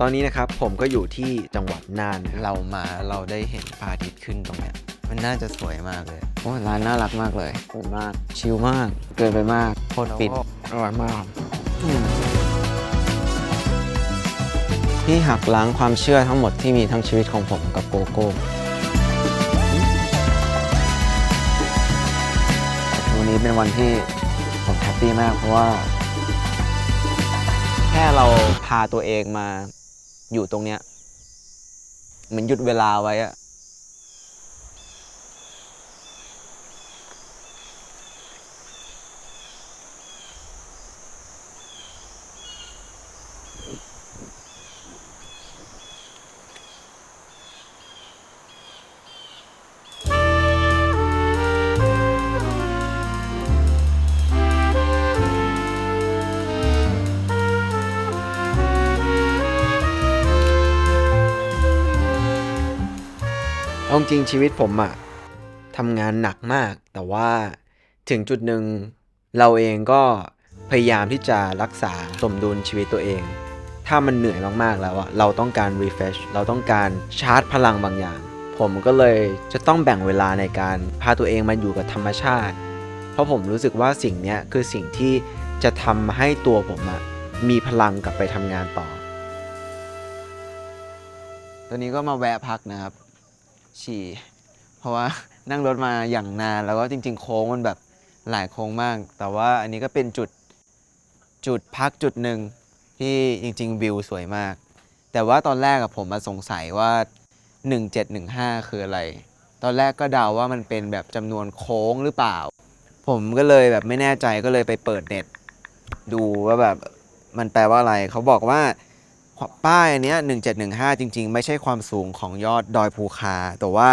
ตอนนี้นะครับผมก็อยู่ที่จังหวัดน่านนะครับเรามาเราได้เห็นพระอาทิตย์ขึ้นตรงเนี้ยมันน่าจะสวยมากเลยโอ้ร้านน่ารักมากเลยสวยมาก ชิลมาก เกินไปมากโคตรฟินอร่อยมากพี่หักล้างความเชื่อทั้งหมดที่มีทั้งชีวิตของผมกับโกโก้วันนี้เป็นวันที่ผมแฮปปี้มากเพราะว่า แค่เราพาตัวเองมา อยู่ตรงเนี้ยเหมือนหยุดเวลาไว้ เอาจริงชีวิตผมอะทำงานหนักมาก แต่ว่าถึงจุดหนึ่งเราเองก็พยายามที่จะรักษาสมดุลชีวิตตัวเอง ถ้ามันเหนื่อยมากๆแล้วอะเราต้องการ refresh เราต้องการชาร์จพลังบางอย่าง ผมก็เลยจะต้องแบ่งเวลาในการพาตัวเองมาอยู่กับธรรมชาติ เพราะผมรู้สึกว่าสิ่งนี้คือสิ่งที่จะทำให้ตัวผมอะมีพลังกลับไปทำงานต่อ ตอนนี้ก็มาแวะพักนะครับ ฉี่ เพราะว่านั่งรถมาอย่างนานแล้วก็จริง ๆ โค้งมันแบบหลายโค้งมาก แต่ว่าอันนี้ก็เป็นจุดจุดพักจุดหนึ่งที่จริง ๆ วิวสวยมาก แต่ว่าตอนแรกอะผมมาสงสัยว่า 1715 คืออะไร ตอนแรกก็เดาว่ามันเป็นแบบจำนวนโค้งหรือเปล่า ผมก็เลยแบบไม่แน่ใจก็เลยไปเปิดเน็ต ดูว่าแบบมันแปลว่าอะไร เขาบอกว่า ป้ายอันเนี้ย1715 จริง ๆ ไม่ใช่ความสูงของยอดดอยภูคา แต่ว่า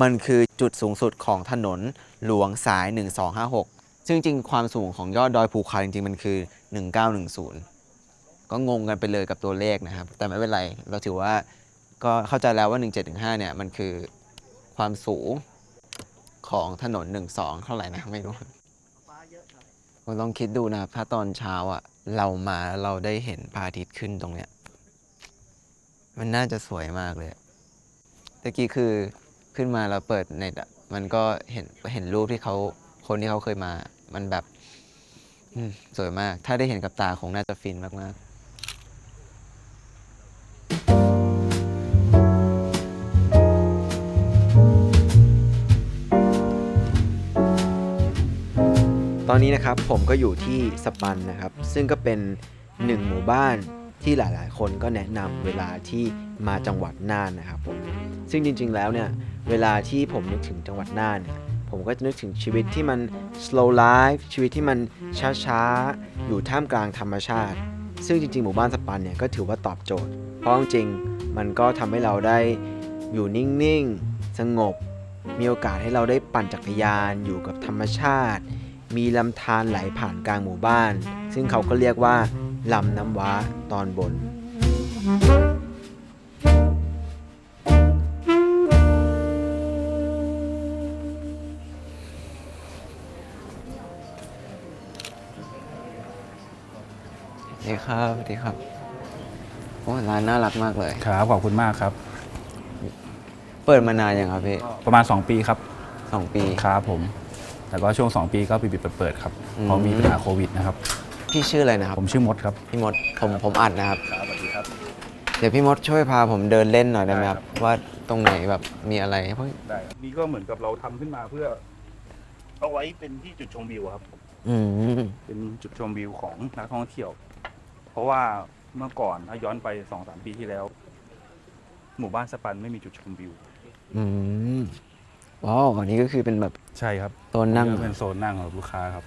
มันคือจุดสูงสุดของถนนหลวงสาย 1256 ซึ่งจริงความสูงของยอดดอยภูคาจริง ๆ มันคือ 1910 ก็งงกันไปเลยกับตัวเลขนะครับ แต่ไม่เป็นไร เราถือว่าก็เข้าใจแล้วว่า 1715 เนี่ยมันคือความสูงของถนน 12 เท่าไหร่นะไม่รู้ผมลองคิดดูนะครับถ้าตอนเช้าอะเรามาเราได้เห็นพระอาทิตย์ขึ้นตรงเนี้ย มันน่าจะสวยมากเลยตะกี้คือขึ้นมาแล้วเปิดเน็ตอะมันก็เห็นเห็นรูปที่เขาคนที่เขาเคยมา มันแบบสวยมาก ถ้าได้เห็นกับตาคงน่าจะฟินมากตอนนี้นะครับผมก็อยู่ที่สปันนะครับ ซึ่งก็เป็นหนึ่งหมู่บ้าน ที่หลายๆ คนก็แนะนำเวลาที่มาจังหวัดน่านนะครับผมซึ่งจริงๆแล้วเนี่ยเวลาที่ผมนึกถึงจังหวัดน่านเนี่ยผมก็จะนึกถึงชีวิตที่มัน slow life ชีวิตที่มันช้าๆ อยู่ท่ามกลางธรรมชาติ ซึ่งจริงๆ หมู่บ้านสปันเนี่ยก็ถือว่าตอบโจทย์ เพราะจริงๆมันก็ทำให้เราได้อยู่นิ่งๆ สงบ มีโอกาสให้เราได้ปั่นจักรยานอยู่กับธรรมชาติ มีลำธารไหลผ่านกลางหมู่บ้าน ซึ่งเขาก็เรียกว่า ลำน้ำว้าตอนบนๆดีครับดีครับโอ้ร้านน่ารักมากเลย ครับขอบคุณมากครับ เปิดมานานยังครับพี่ประมาณ 2 ปีครับสองปี ครับผม แต่ก็ช่วง 2 ปีก็ปิดๆเปิดๆครับอืมเพราะมีปัญหาโควิดนะครับ พี่ชื่ออะไรนะครับผมชื่อมดครับ พี่มดผมผมอัดนะครับครับสวัสดีครับ เดี๋ยวพี่มดช่วยพาผมเดินเล่นหน่อยได้ไหมครับว่าตรงไหนแบบมีอะไรเพราะได้นี่ก็เหมือนกับเราทำขึ้นมาเพื่อ เอาไว้เป็นที่จุดชมวิวครับ อืมเป็นจุดชมวิวของนักท่องเที่ยว เพราะว่าเมื่อก่อนถ้าย้อนไปสองสามปีที่แล้ว หมู่บ้านสปันไม่มีจุดชมวิว อืมว้าวอันนี้ก็คือเป็นแบบใช่ครับโซนนั่งก็เป็นโซนนั่งของลูกค้าครับ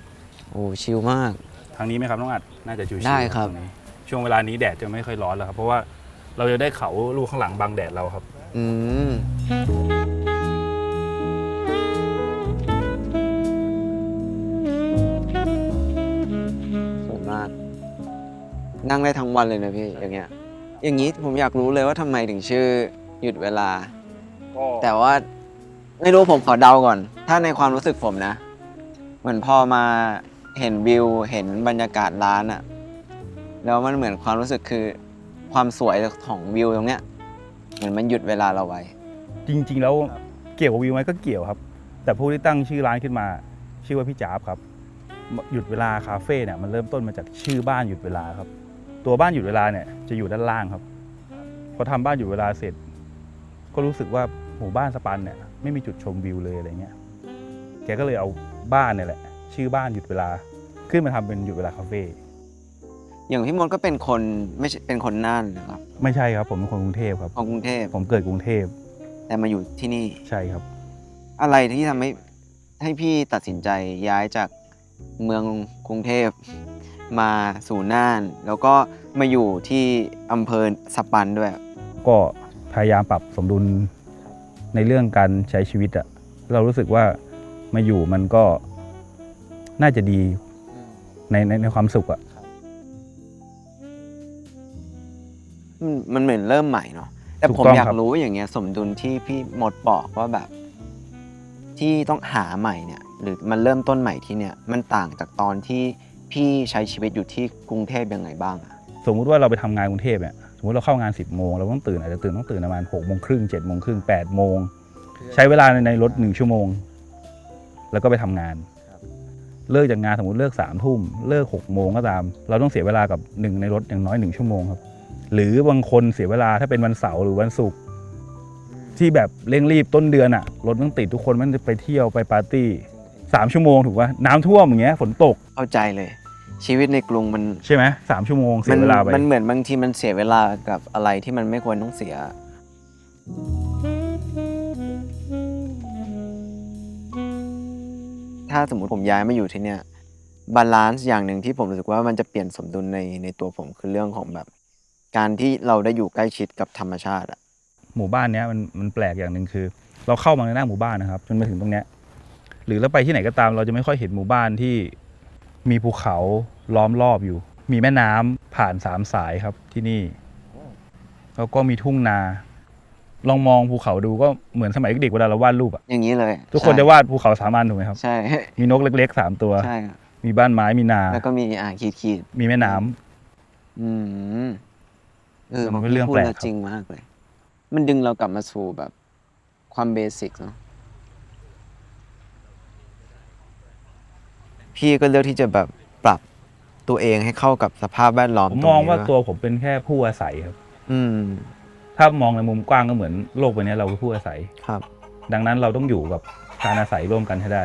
โอ้ชิลมากทางนี้ไหมครับน้องอัดน่าจะชิวๆได้ครับ ตงนี้ช่วงเวลานี้แดดจะไม่ค่อยร้อนแล้วครับ เพราะว่าเราจะได้เขาลูกข้างหลังบังแดดเราครับ อืม สวยมาก นั่งได้ทั้งวันเลยนะพี่ อย่างเงี้ย อย่างนี้ผมอยากรู้เลยว่าทำไมถึงชื่อหยุดเวลาก็แต่ว่าไม่รู้ผมขอเดาก่อน ถ้าในความรู้สึกผมนะ เหมือนพอมา เห็นวิวเห็นบรรยากาศร้านอะแล้วมันเหมือนความรู้สึกคือความสวยของวิวตรงเนี้ยเหมือนมันหยุดเวลาเราไว้ จริง ๆ แล้วเกี่ยวกับวิวไหมก็เกี่ยวครับ แต่ผู้ที่ตั้งชื่อร้านขึ้นมา ชื่อว่าพี่จ๋าบครับ หยุดเวลาคาเฟ่เนี่ยมันเริ่มต้นมาจากชื่อบ้านหยุดเวลาครับ ตัวบ้านหยุดเวลาเนี่ยจะอยู่ด้านล่างครับพอทำบ้านหยุดเวลาเสร็จ ก็รู้สึกว่าหมู่บ้านสปันเนี่ยไม่มีจุดชมวิวเลยอะไรเงี้ยแกก็เลยเอาบ้านเนี่ยแหละ ชื่อบ้านหยุดเวลา ขึ้นมาทำเป็นหยุดเวลาคาเฟ่อย่างพี่มดก็เป็นคนไม่ใช่เป็นคนน่านนะครับ ไม่ใช่ครับผมเป็นคนกรุงเทพครับของกรุงเทพผมเกิดกรุงเทพแต่มาอยู่ที่นี่ใช่ครับ อะไรที่ทำให้ให้พี่ตัดสินใจย้ายจากเมืองกรุงเทพมาสู่น่าน แล้วก็มาอยู่ที่อำเภอสปันด้วย ก็พยายามปรับสมดุลในเรื่องการใช้ชีวิตอะเรารู้สึกว่ามาอยู่มันก็ น่าจะดีในในในความสุขอะมันมันเหมือนเริ่มใหม่เนาะแต่ถูกผมต้องอยากครับรู้อย่างเงี้ยสมดุลที่พี่มดบอกว่าแบบ ที่ต้องหาใหม่เนี่ย หรือมันเริ่มต้นใหม่ที่เนี่ย มันต่างจากตอนที่พี่ใช้ชีวิตอยู่ที่กรุงเทพยังไงบ้างอะสมมุติว่าเราไปทำงานกรุงเทพเนี่ยสมมติเราเข้างาน10บโมงเราต้องตื่นอาจจะตื่นต้องตื่นประมาณหกโมงครึ่งเจ็ดโมงครึ่งแปดโมงใช้เวลาในในรถหนึ่งชั่วโมง แล้วก็ไปทำงาน เลิกจากงานสมมติเลิกสามทุ่มเลิกหกโมงก็ตาม เราต้องเสียเวลากับหนึ่งในรถอย่างน้อยหนึ่งชั่วโมงครับ หรือบางคนเสียเวลาถ้าเป็นวันเสาร์หรือวันศุกร์ที่แบบเร่งรีบต้นเดือนอะรถต้องติดทุกคนมันจะไปเที่ยวไปปาร์ตี้สามชั่วโมงถูกป่ะน้ำท่วมอย่างเงี้ยฝนตกเข้าใจเลย ชีวิตในกรุงมันใช่ไหมสามชั่วโมงเสีมัยเวลาไป มันเหมือนบางทีมันเสียเวลากับอะไรที่มันไม่ควรต้องเสีย ถ้าสมมติผมย้ายมาอยู่ที่เนี่ยบาลานซ์อย่างหนึ่งที่ผมรู้สึกว่ามันจะเปลี่ยนสมดุลในในตัวผมคือเรื่องของแบบ การที่เราได้อยู่ใกล้ชิดกับธรรมชาติอะหมู่บ้านเนี้ยมันมันแปลกอย่างหนึ่งคือ เราเข้ามาในหน้าหมู่บ้านนะครับจนมาถึงตรงเนี้ยหรือเราไปที่ไหนก็ตามเราจะไม่ค่อยเห็นหมู่บ้านที่มีภูเขาล้อมรอบอยู่ มีแม่น้ำผ่านสามสายครับที่นี่ แล้วก็มีทุ่งนา ลองมองภูเขาดูก็เหมือนสมัยเด็กๆเวลาเราวาดรูปอะอย่างนี้เลยทุกคนใช่จะวาดภูเขาสามอันถูกไหมครับ ใช่มีนกเล็กๆสามตัวใช่ครับมีบ้านไม้มีนา แล้วก็มีอ่าขีดขีดมีแม่น้ำอืมเออมันเป็นเรื่องพูดแปลกแล้วครับจริงมากเลย มันดึงเรากลับมาสู่แบบ ความเบสิกเนาะพี่ก็เลือกที่จะแบบปรับตัวเองให้เข้ากับสภาพแวดล้อมผมตรมองนี้ว่าด้วยตัวผมเป็นแค่ผู้อาศัยครับ อืม ถ้ามองในมุมกว้างก็เหมือนโลกใบนี้เราคือผู้อาศัย ครับ ดังนั้นเราต้องอยู่กับการอาศัยร่วมกันให้ได้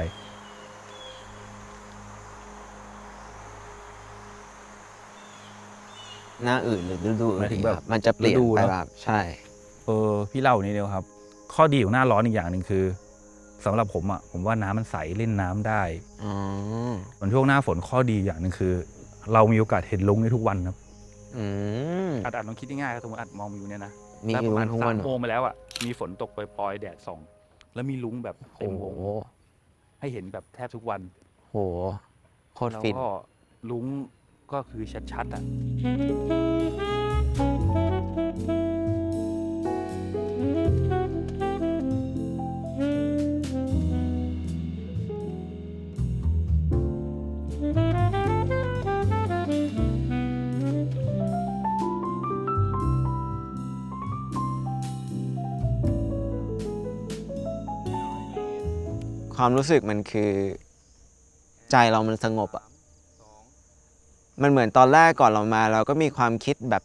หน้าอื่นหรือฤดูอื่นหมายถึงแบบครับมันจะเปลี่ยนฤดูไปเนอะ แบบใช่ เออพี่เล่านี้เดียวครับ ข้อดีของหน้าร้อนอีกอย่างหนึ่งคือสำหรับผมอะผมว่าน้ำมันใสเล่นน้ำได้อ๋อส่วนช่วงหน้าฝนข้อดีอย่างหนึ่งคือ เรามีโอกาสเห็นลุงได้ทุกวันครับอืมอัดอัดลองคิดง่ายๆสมมติอัดมองวิวเนี่ยนะ มีแล้วกี่ประวัมานณทุกสาวันมเหรโมองไปแล้วอะมีฝนตกปล่อยๆแดดส่อง แล้วมีลุงแบบเต็มโอ้วโหงให้เห็นแบบแทบทุกวัน โหโคตรแล้วฟิน ก็ลุงก็คือชัดๆอะ ความรู้สึกมันคือ ใจเรามันสงบอะมันเหมือนตอนแรกก่อนเรามา เราก็มีความคิดแบบ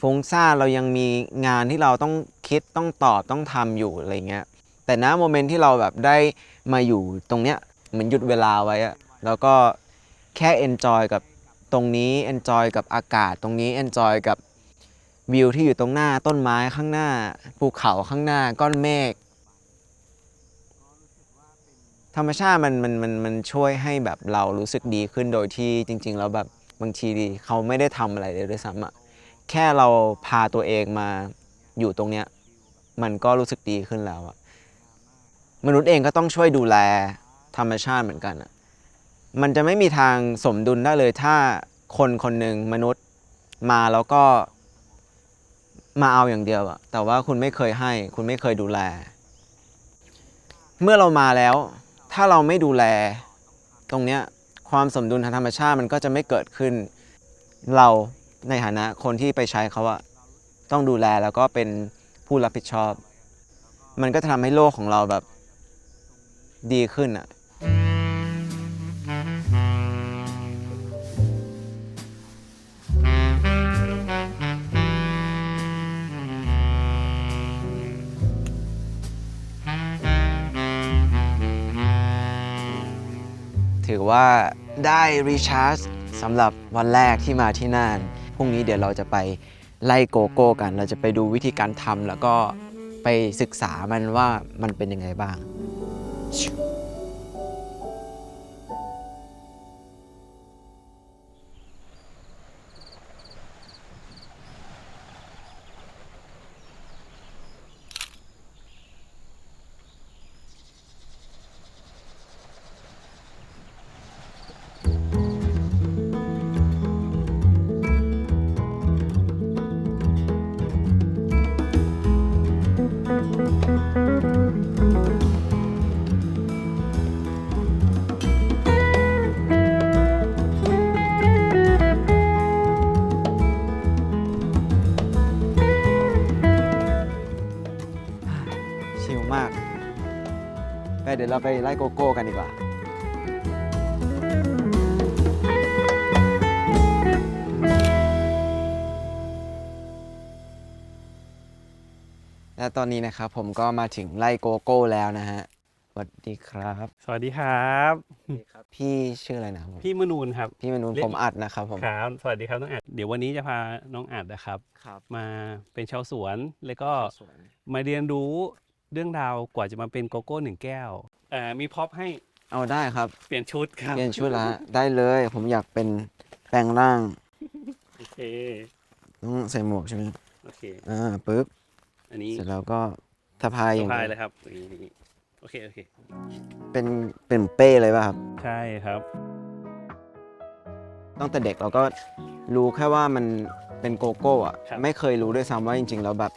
ฟุ้งซ่านเรายังมีงานที่เราต้องคิดต้องตอบต้องทำอยู่อะไรเงี้ย แต่ณโมเมนต์ที่เราแบบได้มาอยู่ตรงเนี้ยเหมือนหยุดเวลาไว้อะแล้วก็แค่เอนจอยกับตรงนี้เอนจอยกับอากาศตรงนี้เอนจอยกับวิวที่อยู่ตรงหน้าต้นไม้ข้างหน้าภูเขาข้างหน้าก้อนเมฆ ธรรมชาติมันมันมันมันช่วยให้แบบเรารู้สึกดีขึ้นโดยที่จริง ๆ แล้วแบบบางทีเขาไม่ได้ทำอะไรเลยด้วยซ้ำอะแค่เราพาตัวเองมาอยู่ตรงเนี้ยมันก็รู้สึกดีขึ้นแล้วอะมนุษย์เองก็ต้องช่วยดูแลธรรมชาติเหมือนกันอะมันจะไม่มีทางสมดุลได้เลยถ้าคนคนหนึ่งมนุษย์มาแล้วก็มาเอาอย่างเดียวอะแต่ว่าคุณไม่เคยให้ คุณไม่เคยดูแล เมื่อเรามาแล้ว ถ้าเราไม่ดูแล ตรงเนี้ยความสมดุลทางธรรมชาติมันก็จะไม่เกิดขึ้น เราในฐานะคนที่ไปใช้เขาอะต้องดูแลแล้วก็เป็นผู้รับผิดชอบ มันก็ทำให้โลกของเราแบบดีขึ้นอะ ว่าได้รีชาร์จสำหรับวันแรกที่มาที่น่านพรุ่งนี้เดี๋ยวเราจะไปไล่โกโก้กัน เราจะไปดูวิธีการทำแล้วก็ไปศึกษามันว่ามันเป็นยังไงบ้าง ไปเดี๋ยวเราไปไล่โกโก้กันดีกว่า และตอนนี้นะครับผมก็มาถึงไล่โกโก้แล้วนะฮะสวัสดีครับ สวัสดีครับ พี่ชื่ออะไรนะครับผมพี่มนูนครับ พี่มนูนเรียกผมอัดนะครับผม ครับ สวัสดีครับน้องอัด เดี๋ยววันนี้จะพาน้องอัดนะครับครับมาเป็นชาวสวน แล้วก็มาเรียนรู้ เรื่องราวกว่าจะมาเป็นโกโก้หนึ่งแก้วเอ่อมีพ็อปให้เอาได้ครับ เปลี่ยนชุดครับเปลี่ยนชุดละได้เลย ผมอยากเป็นแปลงร่างโอเคต้องใส่หมวกใช่ไหมโอเคอ่าปึ๊บอันนี้เสร็จแล้วก็สะพายอย่างสะพายนี้เลยครับอย่างนี้โอเคโอเค เป็นเป็นเป้เลยป่ะครับ ใช่ครับ ตั้งแต่เด็กเราก็รู้แค่ว่ามันเป็นโกโก้อะครับไม่เคยรู้ด้วยซ้ำว่าจริง ๆ แล้วแบบ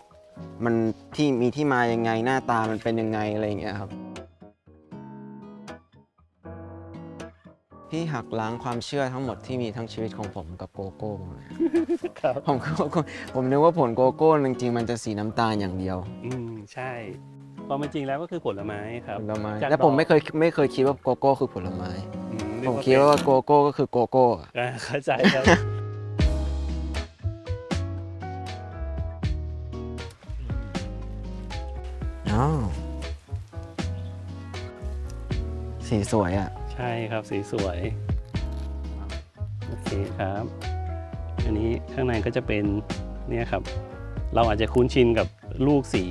มันที่มีที่มายังไงหน้าตามันเป็นยังไงอะไรอย่างเงี้ยครับ พี่หักล้างความเชื่อทั้งหมดที่มีทั้งชีวิตของผมกับโกโก้หมดเลยครับ ผมก็ผมนึกว่าผลโกโก้จริงๆ มันจะสีน้ำตาลอย่างเดียวอืมใช่ความเป็นจริงแล้วก็คือผลไม้ครับผลไม้จากแล้วผมดอกไม่เคยไม่เคยคิดว่าโกโก้คือผลไม้ อืนึผมเป็นคิดว่าโกโก้ก็คือโกโก้อะ อ่าเข้าใจครับ สีสวยอะ ใช่ครับสีสวย โอเคครับ อันนี้ข้างในก็จะเป็นเนี่ยครับ เราอาจจะคุ้นชินกับลูกสี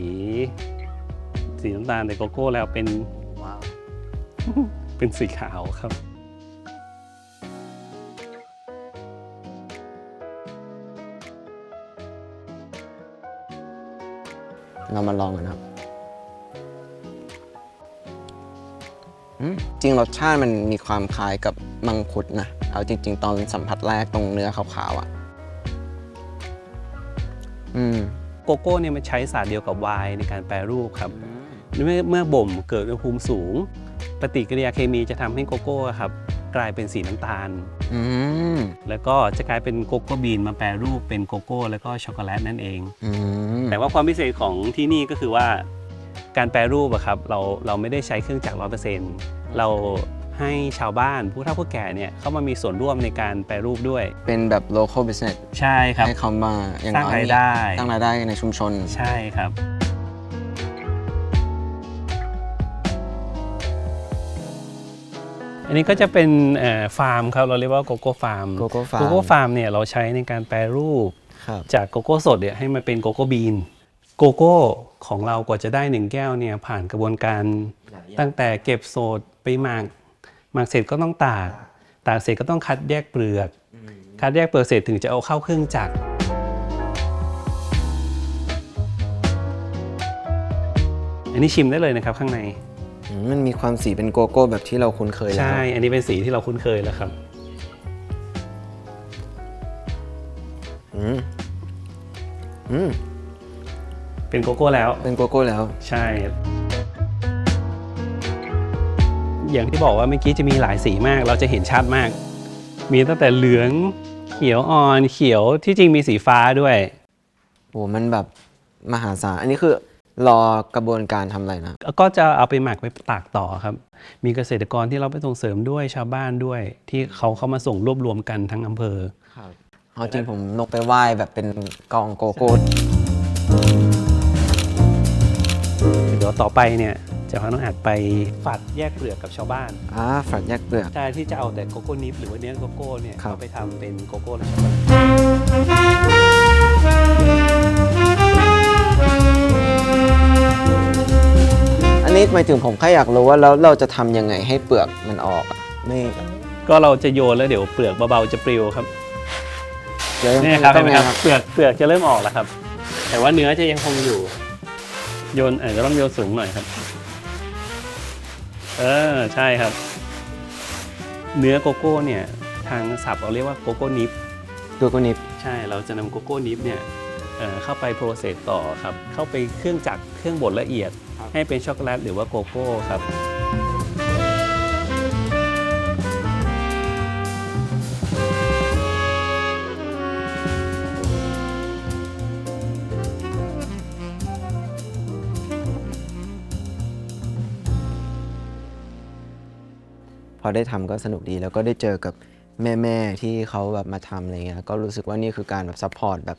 สีน้ำตาลแต่โกโก้แล้วเป็นว้าว เป็นสีขาวครับ เรามาลองกันครับ จริงรสชาติมันมีความคล้ายกับมังคุดนะ เอาจริง ๆ ตอนสัมผัสแรกตรงเนื้อขาวๆอะ อืม โกโก้เนี่ยมันใช้สารเดียวกับไวน์ในการแปรรูปครับ เมื่อเมื่อบ่มเกิดอุณหภูมิสูง ปฏิกิริยาเคมีจะทำให้โกโก้ครับ กลายเป็นสีน้ำตาล อืม แล้วก็จะกลายเป็นโกโก้บีนมาแปรรูปเป็นโกโก้ แล้วก็ช็อกโกแลตนั่นเอง อืม แต่ว่าความพิเศษของที่นี่ก็คือว่า การแปรรูปอะครับเราเราไม่ได้ใช้เครื่องจักรร้อยเปอร์เซ็นต์เราให้ชาวบ้านผู้เฒ่าผู้แก่เนี่ยเข้ามามีส่วนร่วมในการแปรรูปด้วย เป็นแบบ local business ใช่ครับให้เขามาอย่างสร้างน้อยรายได้สร้างรายได้ในชุมชน ใช่ครับ อันนี้ก็จะเป็นเอ่อฟาร์มครับเราเรียกว่าโกโก้ฟาร์มโกโก้ฟาร์มโกโก้ฟาร์มเนี่ยเราใช้ในการแปรรูป ครับ จากโกโก้สดเนี่ยให้มันเป็นโกโก้บีน โกโก้ ของเรากว่าจะได้หนึ่งแก้วเนี่ยผ่านกระบวนการตั้งแต่เก็บโสดไปหมักหมักเสร็จก็ต้องตากตากเสร็จก็ต้องคัดแยกเปลือก คัดแยกเปลือกเสร็จถึงจะเอาเข้าเครื่องจักรอันนี้ชิมได้เลยนะครับข้างในอืมมันมีความสีเป็นโกโก้แบบที่เราคุ้นเคยแล้วใช่ อันนี้เป็นสีที่เราคุ้นเคยแล้วครับอืมอืม เป็นโกโก้แล้ว เป็นโกโก้แล้ว ใช่ อย่างที่บอกว่าเมื่อกี้จะมีหลายสีมาก เราจะเห็นชัดมาก มีตั้งแต่เหลืองเขียวอ่อนเขียวที่จริงมีสีฟ้าด้วยโหมันแบบมหาศาล อันนี้คือรอกระบวนการทำอะไรนะ ก็จะเอาไปหมักไปตากต่อครับ มีเกษตรกรที่เราไปส่งเสริมด้วยชาวบ้านด้วย ที่เขาเข้ามาส่งรวบรวมกันทั้งอำเภอเอาจริงผมนกไปไหว้แบบเป็นกองโกโก้ ดี๋ยวต่อไปเนี่ยจะพาน้องอาจไปฝัดแยกเปลือกกับชาวบ้านอ่าฝัดแยกเปลือก ใช่ที่จะเอาแต่โกโก้นิฟหรือว่าเนื้อโกโก้เนี่ยครับ เอาไปทำเป็นโกโก้และช็อกโกแลตอันนี้หมายถึงผมแค่อยากรู้ว่าแล้วเราจะทำยังไงให้เปลือกมันออกอะไม่ก็เราจะโยนแล้วเดี๋ยวเปลือกเบาๆจะปลิวครับเดี๋ยวนี่ครับต้เห็อนงไหมไงครับเปลือกเปลือกจะเริ่มออกแล้วครับ แต่ว่าเนื้อจะยังคงอยู่ โยนอาจจะต้องโยนสูงหน่อยครับ เออใช่ครับ เนื้อโกโก้เนี่ยทางศัพท์เราเรียกว่าโกโก้นิฟตัวก็นิบใช่เราจะนำโกโก้นิฟเนี่ยเอ่อเข้าไปโปรเซสต่อครับ เข้าไปเครื่องจักรเครื่องบดละเอียด ให้เป็นช็อกโกแลตหรือว่าโกโก้ครับ อได้ทำก็สนุกดีแล้วก็ได้เจอกับแม่ๆที่เขาแบบมาทำอะไรเงี้ยก็รู้สึกว่านี่คือการแบบซัพพอร์ตแบบ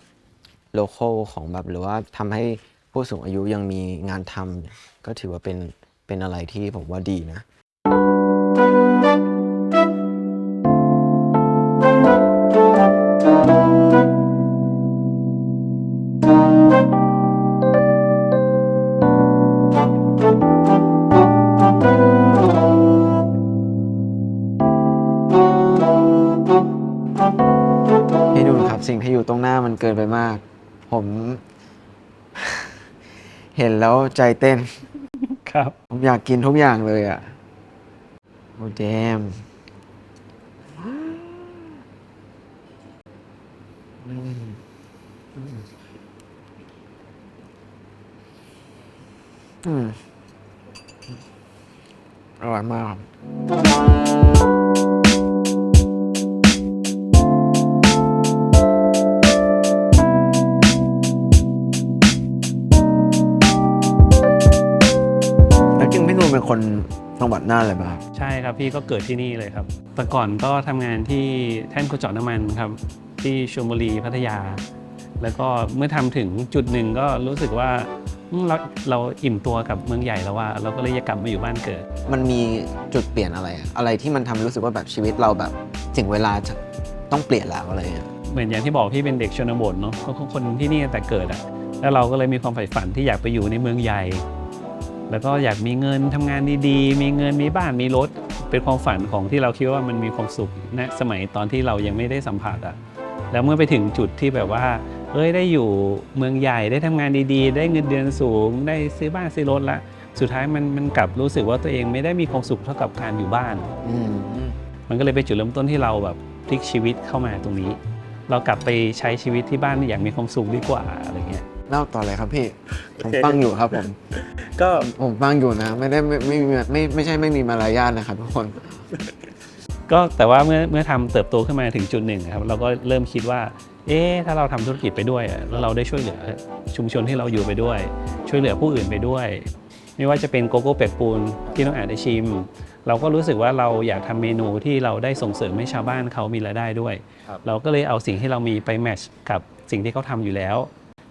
โลเคอลของแบบหรือว่าทำให้ผู้สูงอายุยังมีงานทำก็ถือว่าเป็นเป็นอะไรที่ผมว่าดีนะ เห็นแล้วใจเต้น ครับ ผมอยากกินทุกอย่างเลยอะโอ้แดมอืมอร่อยมากครับ วัดน่านเลยป่ะครับใช่ครับพี่ก็เกิดที่นี่เลยครับแต่ก่อนก็ทำงานที่แท่นขุดเจาะน้ำมันครับ ที่ชลบุรีพัทยา แล้วก็เมื่อทำถึงจุดหนึ่งก็รู้สึกว่าอืมเราเราอิ่มตัวกับเมืองใหญ่แล้วว่า เราก็เลยอยากกลับมาอยู่บ้านเกิด มันมีจุดเปลี่ยนอะไรอะอะไรที่มันทำให้รู้สึกว่าแบบชีวิตเราแบบถึงเวลาจะต้องเปลี่ยนแล้วอะไรเงี้ยเหมือนอย่างที่บอกพี่เป็นเด็กชนบทเนาะก็คนที่นี่ตั้งแต่เกิดอะแล้วเราก็เลยมีความใฝ่ฝันที่อยากไปอยู่ในเมืองใหญ่ แล้วก็อยากมีเงินทำงานดีๆ มีเงินมีบ้านมีรถ เป็นความฝันของที่เราคิดว่ามันมีความสุขณสมัยตอนที่เรายังไม่ได้สัมผัสอะแล้วเมื่อไปถึงจุดที่แบบว่า เอ้ยได้อยู่เมืองใหญ่ได้ทำงานดีๆ ได้เงินเดือนสูง ได้ซื้อบ้านซื้อรถละสุดท้ายมันมันกลับรู้สึกว่าตัวเองไม่ได้มีความสุขเท่ากับการอยู่บ้านอืมมันก็เลยเป็นจุดเริ่มต้นที่เราแบบพลิกชีวิตเข้ามาตรงนี้ เรากลับไปใช้ชีวิตที่บ้านอย่างมีความสุขดีกว่าอะไรเงี้ย เล่าต่อเลยครับพี่ ผมฟังอยู่ครับผม ก็ผมฟังอยู่นะ ไม่ได้ไม่ไม่ไม่ไม่ไม่ใช่ไม่มีมารยาทนะครับทุกคน ก็แต่ว่าเมื่อเมื่อทำเติบโตขึ้นมาถึงจุดหนึ่งครับ เราก็เริ่มคิดว่า เอ๊ะถ้าเราทำธุรกิจไปด้วยอะแล้วเราได้ช่วยเหลือชุมชนที่เราอยู่ไปด้วย ช่วยเหลือผู้อื่นไปด้วย ไม่ว่าจะเป็นโกโก้เป็ดปูนที่น้องอาจได้ชิม เราก็รู้สึกว่าเราอยากทำเมนูที่เราได้ส่งเสริมให้ชาวบ้านเขามีรายได้ด้วย เราก็เลยเอาสิ่งที่เรามีไปแมทช์กับสิ่งที่เขาทำอยู่แล้ว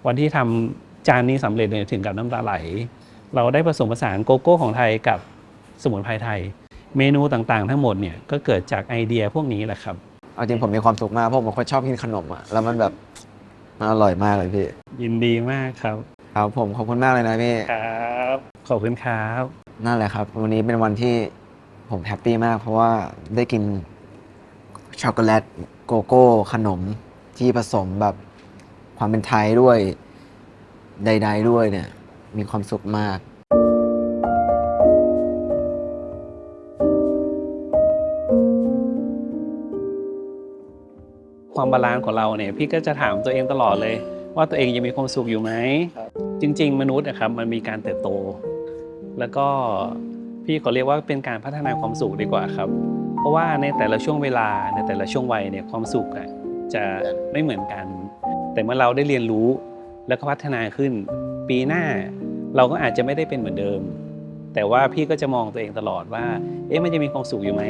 วันที่ทำจานนี้สำเร็จเนี่ยถึงกับน้ำตาไหล เราได้ผสมผสานโกโก้ของไทยกับสมุนไพรไทย เมนูต่างๆ ทั้งหมดเนี่ยก็เกิดจากไอเดียพวกนี้แหละครับเอาจริงผมมีความสุขมากเพราะผมเป็นคนชอบกินขนมอะแล้วมันแบบมันอร่อยมากเลยพี่ ยินดีมากครับครับผมขอบคุณมากเลยนะพี่ครับขอบคุณครับนั่นแหละครับ วันนี้เป็นวันที่ผมแฮปปี้มาก เพราะว่าได้กินช็อกโกแลตโกโก้ขนมที่ผสมแบบ ความเป็นไทยด้วยใด ๆ ด้วยเนี่ย มีความสุขมาก ความบาลานซ์ของเราเนี่ยพี่ก็จะถามตัวเองตลอดเลย ว่าตัวเองยังมีความสุขอยู่ไหม จริง ๆ มนุษย์นะครับมันมีการเติบโต แล้วก็พี่ขอเรียกว่าเป็นการพัฒนาความสุขดีกว่าครับ เพราะว่าในแต่ละช่วงเวลาในแต่ละช่วงวัยเนี่ยความสุขอะจะไม่เหมือนกัน แต่เมื่อเราได้เรียนรู้แล้วก็พัฒนาขึ้น ปีหน้าเราก็อาจจะไม่ได้เป็นเหมือนเดิม แต่ว่าพี่ก็จะมองตัวเองตลอดว่า เอ๊ะมันจะมีความสุขอยู่ไหม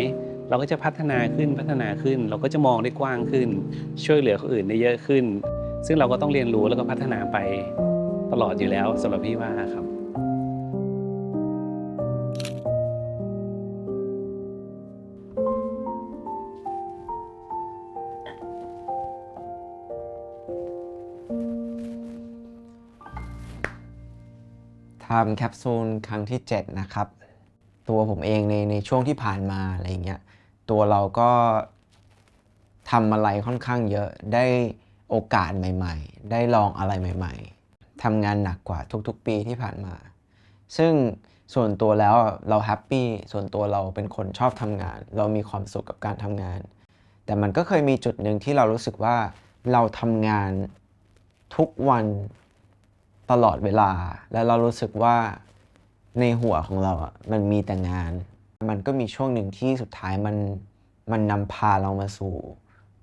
เราก็จะพัฒนาขึ้นพัฒนาขึ้น เราก็จะมองได้กว้างขึ้น ช่วยเหลือคนอื่นได้เยอะขึ้น ซึ่งเราก็ต้องเรียนรู้แล้วก็พัฒนาไปตลอดอยู่แล้วสำหรับพี่ว่าครับ ทำแคปซูลครั้งที่ 7 นะครับ ตัวผมเองในในช่วงที่ผ่านมาอะไรเงี้ยตัวเราก็ทำอะไรค่อนข้างเยอะได้โอกาสใหม่ ๆ ได้ลองอะไรใหม่ ๆทำงานหนักกว่าทุกๆ ปีที่ผ่านมา ซึ่งส่วนตัวแล้วเราแฮปปี้ส่วนตัวเราเป็นคนชอบทำงาน เรามีความสุขกับการทำงาน แต่มันก็เคยมีจุดหนึ่งที่เรารู้สึกว่าเราทำงานทุกวัน ตลอดเวลา แล้วเรารู้สึกว่าในหัวของเราอะมันมีแต่งาน มันก็มีช่วงหนึ่งที่สุดท้ายมันมันนำพาเรามาสู่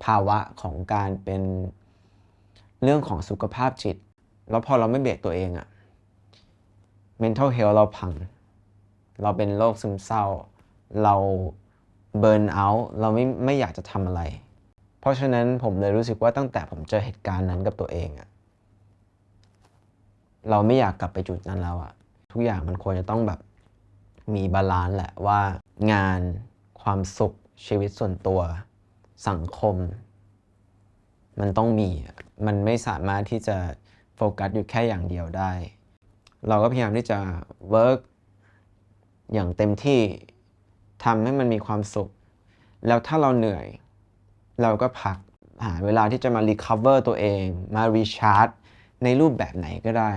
ภาวะของการเป็นเรื่องของสุขภาพจิต แล้วพอเราไม่เบรกตัวเองอะ mental health เราพัง เราเป็นโรคซึมเศร้า เราเบิร์นเอาท์เราไม่ไม่อยากจะทำอะไร เพราะฉะนั้นผมเลยรู้สึกว่าตั้งแต่ผมเจอเหตุการณ์นั้นกับตัวเองอะ เราไม่อยากกลับไปจุดนั้นแล้วอะทุกอย่างมันควรจะต้องแบบมีบาลานซ์แหละว่างานความสุขชีวิตส่วนตัวสังคม มันต้องมี มันไม่สามารถที่จะโฟกัสอยู่แค่อย่างเดียวได้ เราก็พยายามที่จะเวิร์กอย่างเต็มที่ทำให้มันมีความสุข แล้วถ้าเราเหนื่อย เราก็พักหาเวลาที่จะมา recover ตัวเอง มา recharge ในรูปแบบไหนก็ได้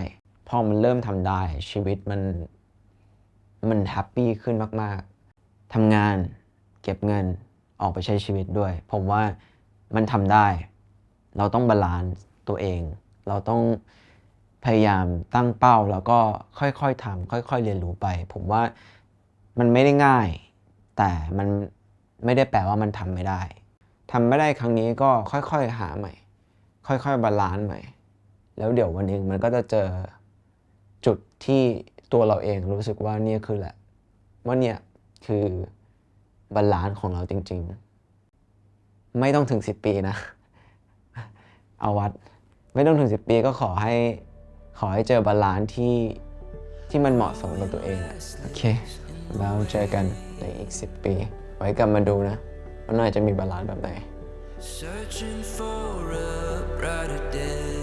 พอมันเริ่มทำได้ชีวิตมัน มันแฮปปี้ขึ้นมาก ๆทำงานเก็บเงินออกไปใช้ชีวิตด้วย ผมว่ามันทำได้ เราต้องบาลานซ์ตัวเอง เราต้องพยายามตั้งเป้าแล้วก็ค่อยๆทำค่อย ๆ เรียนรู้ไป ผมว่ามันไม่ได้ง่าย แต่มันไม่ได้แปลว่ามันทำไม่ได้ทำไม่ได้ครั้งนี้ก็ค่อยๆหาใหม่ ค่อยๆบาลานซ์ใหม่ แล้วเดี๋ยววันหนึ่งมันก็จะเจอจุดที่ตัวเราเองรู้สึกว่าเนี่ยคือแหละ ว่าเนี่ยคือบาลานซ์ของเราจริง ๆ ไม่ต้องถึง 10 ปีนะ เอาวัดไม่ต้องถึง 10 ปีก็ขอให้ขอให้เจอบาลานซ์ที่ที่มันเหมาะสมกับตัวเองอะโอเคแล้วเจอกันในอีก 10 ปี ไว้กลับมาดูนะว่าน่าจะมีบาลานซ์แบบไหน Searching for a brighter day.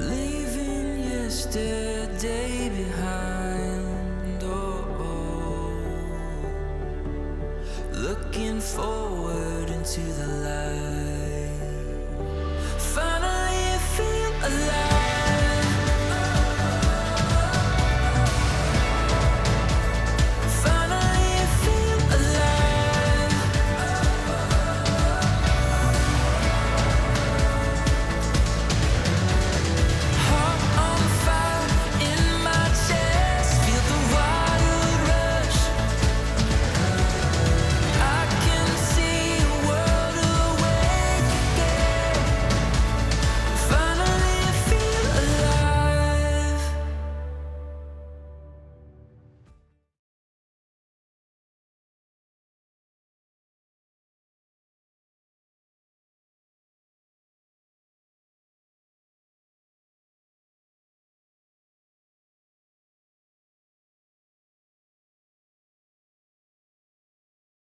leaving yesterday behind. Oh, oh. looking forward into the light. Finally, feel alive.